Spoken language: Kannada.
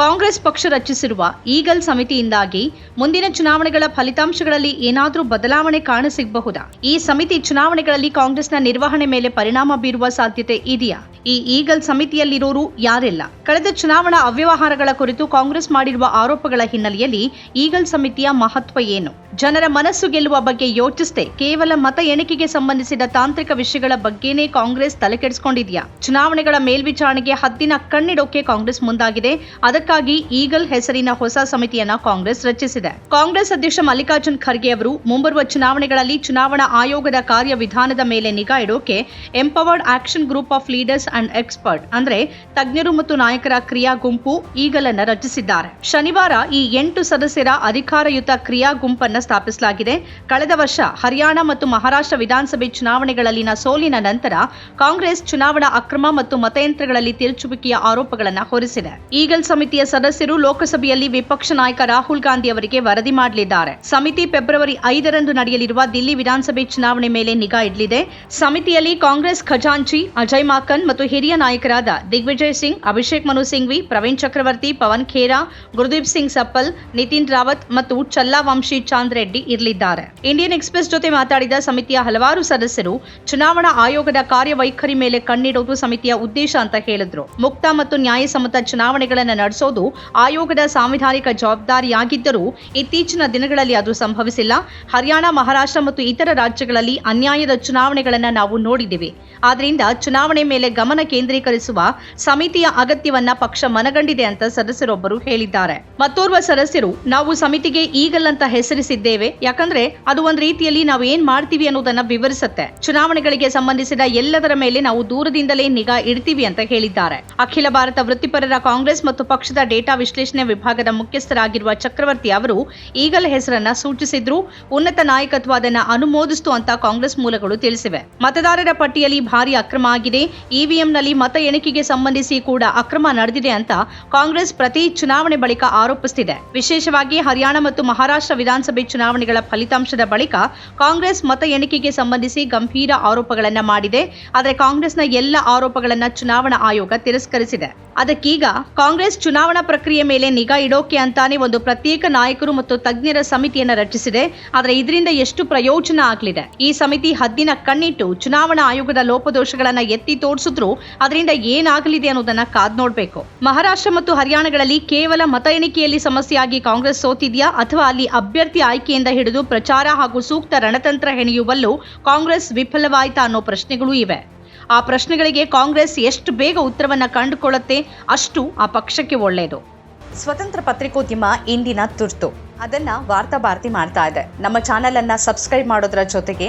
ಕಾಂಗ್ರೆಸ್ ಪಕ್ಷ ರಚಿಸಿರುವ ಈಗಲ್ ಸಮಿತಿಯಿಂದಾಗಿ ಮುಂದಿನ ಚುನಾವಣೆಗಳ ಫಲಿತಾಂಶಗಳಲ್ಲಿ ಏನಾದರೂ ಬದಲಾವಣೆ ಕಾಣಸಿಗಬಹುದಾ? ಈ ಸಮಿತಿ ಚುನಾವಣೆಗಳಲ್ಲಿ ಕಾಂಗ್ರೆಸ್ನ ನಿರ್ವಹಣೆ ಮೇಲೆ ಪರಿಣಾಮ ಬೀರುವ ಸಾಧ್ಯತೆ ಇದೆಯಾ? ಈ ಈಗಲ್ ಸಮಿತಿಯಲ್ಲಿರೋರು ಯಾರೆಲ್ಲ? ಕಳೆದ ಚುನಾವಣಾ ಅವ್ಯವಹಾರಗಳ ಕುರಿತು ಕಾಂಗ್ರೆಸ್ ಮಾಡಿರುವ ಆರೋಪಗಳ ಹಿನ್ನೆಲೆಯಲ್ಲಿ ಈಗಲ್ ಸಮಿತಿಯ ಮಹತ್ವ ಏನು? ಜನರ ಮನಸ್ಸು ಗೆಲ್ಲುವ ಬಗ್ಗೆ ಯೋಚಿಸದೆ ಕೇವಲ ಮತ ಎಣಿಕೆಗೆ ಸಂಬಂಧಿಸಿದ ತಾಂತ್ರಿಕ ವಿಷಯಗಳ ಬಗ್ಗೆನೇ ಕಾಂಗ್ರೆಸ್ ತಲೆಕೆಡಿಸಿಕೊಂಡಿದೆಯಾ? ಚುನಾವಣೆಗಳ ಮೇಲ್ವಿಚಾರಣೆಗೆ ಹದ್ದಿನ ಕಣ್ಣಿಡೋಕೆ ಕಾಂಗ್ರೆಸ್ ಮುಂದಾಗಿದೆ. ಅದಕ್ಕಾಗಿ ಈಗಲ್ ಹೆಸರಿನ ಹೊಸ ಸಮಿತಿಯನ್ನ ಕಾಂಗ್ರೆಸ್ ರಚಿಸಿದೆ. ಕಾಂಗ್ರೆಸ್ ಅಧ್ಯಕ್ಷ ಮಲ್ಲಿಕಾರ್ಜುನ್ ಖರ್ಗೆ ಅವರು ಮುಂಬರುವ ಚುನಾವಣೆಗಳಲ್ಲಿ ಚುನಾವಣಾ ಆಯೋಗದ ಕಾರ್ಯವಿಧಾನದ ಮೇಲೆ ನಿಗಾ ಇಡೋಕೆ empowered action group of leaders and expert. ಅಂದ್ರೆ ತಜ್ಞರು ಮತ್ತು ನಾಯಕರ ಕ್ರಿಯಾ ಗುಂಪು ಈಗಲನ್ನ ರಚಿಸಿದ್ದಾರೆ. ಶನಿವಾರ ಈ ಎಂಟು ಸದಸ್ಯರ ಅಧಿಕಾರಯುತ ಕ್ರಿಯಾ ಗುಂಪನ್ನ ಸ್ಥಾಪಿಸಲಾಗಿದೆ. ಕಳೆದ ವರ್ಷ ಹರಿಯಾಣ ಮತ್ತು ಮಹಾರಾಷ್ಟ್ರ ವಿಧಾನಸಭೆ ಚುನಾವಣೆಗಳಲ್ಲಿನ ಸೋಲಿನ ನಂತರ ಕಾಂಗ್ರೆಸ್ ಚುನಾವಣಾ ಅಕ್ರಮ ಮತ್ತು ಮತಯಂತ್ರಗಳಲ್ಲಿ ತಿರುಚುವಿಕೆಯ ಆರೋಪಗಳನ್ನು ಹೊರಿಸಿದೆ. ಈಗಲ್ ಸಮಿತಿಯ ಸದಸ್ಯರು ಲೋಕಸಭೆಯಲ್ಲಿ ವಿಪಕ್ಷ ನಾಯಕ ರಾಹುಲ್ ಗಾಂಧಿ ಅವರಿಗೆ ವರದಿ ಮಾಡಲಿದ್ದಾರೆ. ಸಮಿತಿ ಫೆಬ್ರವರಿ ಐದರಂದು ನಡೆಯಲಿರುವ ದಿಲ್ಲಿ ವಿಧಾನಸಭೆ ಚುನಾವಣೆ ಮೇಲೆ ನಿಗಾ ಇಡಲಿದೆ. ಸಮಿತಿಯಲ್ಲಿ ಕಾಂಗ್ರೆಸ್ ಖಜಾಂಚಿ, ಅಜಯ್ ಮಾಕನ್ ಮತ್ತು ಹಿರಿಯ ನಾಯಕರಾದ ದಿಗ್ವಿಜಯ್ ಸಿಂಗ್, ಅಭಿಷೇಕ್ ಮನು ಸಿಂಘ್ವಿ, ಪ್ರವೀಣ್ ಚಕ್ರವರ್ತಿ, ಪವನ್ ಖೇರಾ, ಗುರುದೀಪ್ ಸಿಂಗ್ ಸಪ್ಪಲ್, ನಿತಿನ್ ರಾವತ್ ಮತ್ತು ಚಲ್ಲಾ ವಂಶಿ ಚಾಂದ್ ರೆಡ್ಡಿ ಇರಲಿದ್ದಾರೆ. ಇಂಡಿಯನ್ ಎಕ್ಸ್ಪ್ರೆಸ್ ಜೊತೆ ಮಾತಾಡಿದ ಸಮಿತಿಯ ಹಲವಾರು ಸದಸ್ಯರು, ಚುನಾವಣಾ ಆಯೋಗದ ಕಾರ್ಯವೈಖರಿ ಮೇಲೆ ಕಣ್ಣಿಡೋದು ಸಮಿತಿಯ ಉದ್ದೇಶ ಅಂತ ಹೇಳಿದ್ರು. ಮುಕ್ತ ಮತ್ತು ನ್ಯಾಯಸಮ್ಮತ ಚುನಾವಣೆಗಳನ್ನು ನಡೆಸೋದು ಆಯೋಗದ ಸಾಂವಿಧಾನಿಕ ಜವಾಬ್ದಾರಿಯಾಗಿದ್ದರೂ ಇತ್ತೀಚಿನ ದಿನಗಳಲ್ಲಿ ಅದು ಸಂಭವಿಸಿಲ್ಲ. ಹರಿಯಾಣ, ಮಹಾರಾಷ್ಟ್ರ ಮತ್ತು ಇತರ ರಾಜ್ಯಗಳಲ್ಲಿ ಅನ್ಯಾಯದ ಚುನಾವಣೆಗಳನ್ನು ನಾವು ನೋಡಿದ್ದೇವೆ. ಆದ್ದರಿಂದ ಚುನಾವಣೆ ಮೇಲೆ ಗಮನ ಕೇಂದ್ರೀಕರಿಸುವ ಸಮಿತಿಯ ಅಗತ್ಯವನ್ನ ಪಕ್ಷ ಮನಗಂಡಿದೆ ಅಂತ ಸದಸ್ಯರೊಬ್ಬರು ಹೇಳಿದ್ದಾರೆ. ಮತ್ತೋರ್ವ ಸದಸ್ಯರು, ನಾವು ಸಮಿತಿಗೆ ಈಗಲ್ ಅಂತ ಹೆಸರಿಸಿದ್ದೇವೆ. ಯಾಕಂದ್ರೆ ಅದು ಒಂದ್ ರೀತಿಯಲ್ಲಿ ನಾವು ಏನ್ ಮಾಡ್ತೀವಿ ಅನ್ನೋದನ್ನ ವಿವರಿಸುತ್ತೆ. ಚುನಾವಣೆಗಳಿಗೆ ಸಂಬಂಧಿಸಿದ ಎಲ್ಲದರ ಮೇಲೆ ನಾವು ದೂರದಿಂದಲೇ ನಿಗಾ ಇಡ್ತೀವಿ ಅಂತ ಹೇಳಿದ್ದಾರೆ. ಅಖಿಲ ಭಾರತ ವೃತ್ತಿಪರರ ಕಾಂಗ್ರೆಸ್ ಮತ್ತು ಪಕ್ಷದ ಡೇಟಾ ವಿಶ್ಲೇಷಣೆ ವಿಭಾಗದ ಮುಖ್ಯಸ್ಥರಾಗಿರುವ ಚಕ್ರವರ್ತಿ ಅವರು ಈಗಲ್ ಹೆಸರನ್ನ ಸೂಚಿಸಿದ್ರು. ಉನ್ನತ ನಾಯಕತ್ವ ಅದನ್ನ ಅನುಮೋದಿಸ್ತು ಅಂತ ಕಾಂಗ್ರೆಸ್ ಮೂಲಗಳು ತಿಳಿಸಿವೆ. ಮತದಾರರ ಪಟ್ಟಿಯಲ್ಲಿ ಭಾರಿ ಅಕ್ರಮ ಆಗಿದೆ. ಇವಿಎಂನಲ್ಲಿ ಮತ ಎಣಿಕೆಗೆ ಸಂಬಂಧಿಸಿ ಕೂಡ ಅಕ್ರಮ ನಡೆದಿದೆ ಅಂತ ಕಾಂಗ್ರೆಸ್ ಪ್ರತಿ ಚುನಾವಣೆ ಬಳಿಕ ಆರೋಪಿಸುತ್ತಿದೆ ವಿಶೇಷವಾಗಿ ಹರಿಯಾಣ ಮತ್ತು ಮಹಾರಾಷ್ಟ್ರ ವಿಧಾನಸಭೆ ಚುನಾವಣೆಗಳ ಫಲಿತಾಂಶದ ಬಳಿಕ ಕಾಂಗ್ರೆಸ್ ಮತ ಎಣಿಕೆಗೆ ಸಂಬಂಧಿಸಿ ಗಂಭೀರ ಆರೋಪಗಳನ್ನು ಮಾಡಿದೆ. ಆದರೆ ಕಾಂಗ್ರೆಸ್ನ ಎಲ್ಲ ಆರೋಪಗಳನ್ನು ಚುನಾವಣಾ ಆಯೋಗ ತಿರಸ್ಕರಿಸಿದೆ. ಅದಕ್ಕೀಗ ಕಾಂಗ್ರೆಸ್ ಚುನಾವಣಾ ಪ್ರಕ್ರಿಯೆ ಮೇಲೆ ನಿಗಾ ಇಡೋಕೆ ಅಂತಾನೆ ಒಂದು ಪ್ರತ್ಯೇಕ ನಾಯಕರು ಮತ್ತು ತಜ್ಞರ ಸಮಿತಿಯನ್ನು ರಚಿಸಿದೆ. ಆದರೆ ಇದರಿಂದ ಎಷ್ಟು ಪ್ರಯೋಜನ ಆಗಲಿದೆ? ಈ ಸಮಿತಿ ಹದ್ದಿನ ಕಣ್ಣಿಟ್ಟು ಚುನಾವಣಾ ಆಯೋಗದ ಲೋಪದೋಷಗಳನ್ನು ಎತ್ತಿ ತೋರಿಸಿದ್ರು ಅದರಿಂದ ಏನಾಗಲಿದೆ ಅನ್ನೋದನ್ನ ಕಾದ್ ನೋಡ್ಬೇಕು. ಮಹಾರಾಷ್ಟ್ರ ಮತ್ತು ಹರಿಯಾಣಗಳಲ್ಲಿ ಕೇವಲ ಮತ ಎಣಿಕೆಯಲ್ಲಿ ಸಮಸ್ಯೆಯಾಗಿ ಕಾಂಗ್ರೆಸ್ ಸೋತಿದೆಯಾ ಅಥವಾ ಅಲ್ಲಿ ಅಭ್ಯರ್ಥಿ ಆಯ್ಕೆಯಿಂದ ಹಿಡಿದು ಪ್ರಚಾರ ಹಾಗೂ ಸೂಕ್ತ ರಣತಂತ್ರ ಹೆಣೆಯುವಲ್ಲೂ ಕಾಂಗ್ರೆಸ್ ವಿಫಲವಾಯಿತಾ ಅನ್ನೋ ಪ್ರಶ್ನೆಗಳು ಇವೆ. ಆ ಪ್ರಶ್ನೆಗಳಿಗೆ ಕಾಂಗ್ರೆಸ್ ಎಷ್ಟು ಬೇಗ ಉತ್ತರವನ್ನ ಕಂಡುಕೊಳ್ಳುತ್ತೆ ಅಷ್ಟು ಆ ಪಕ್ಷಕ್ಕೆ ಒಳ್ಳೆಯದು ಸ್ವತಂತ್ರ ಪತ್ರಿಕೋದ್ಯಮ ಇಂದಿನ ತುರ್ತು. ಅದನ್ನ ವಾರ್ತಾ ಭಾರತಿ ಮಾಡ್ತಾ ಇದೆ. ನಮ್ಮ ಚಾನೆಲ್ ಅನ್ನ ಸಬ್ಸ್ಕ್ರೈಬ್ ಮಾಡೋದ್ರ ಜೊತೆಗೆ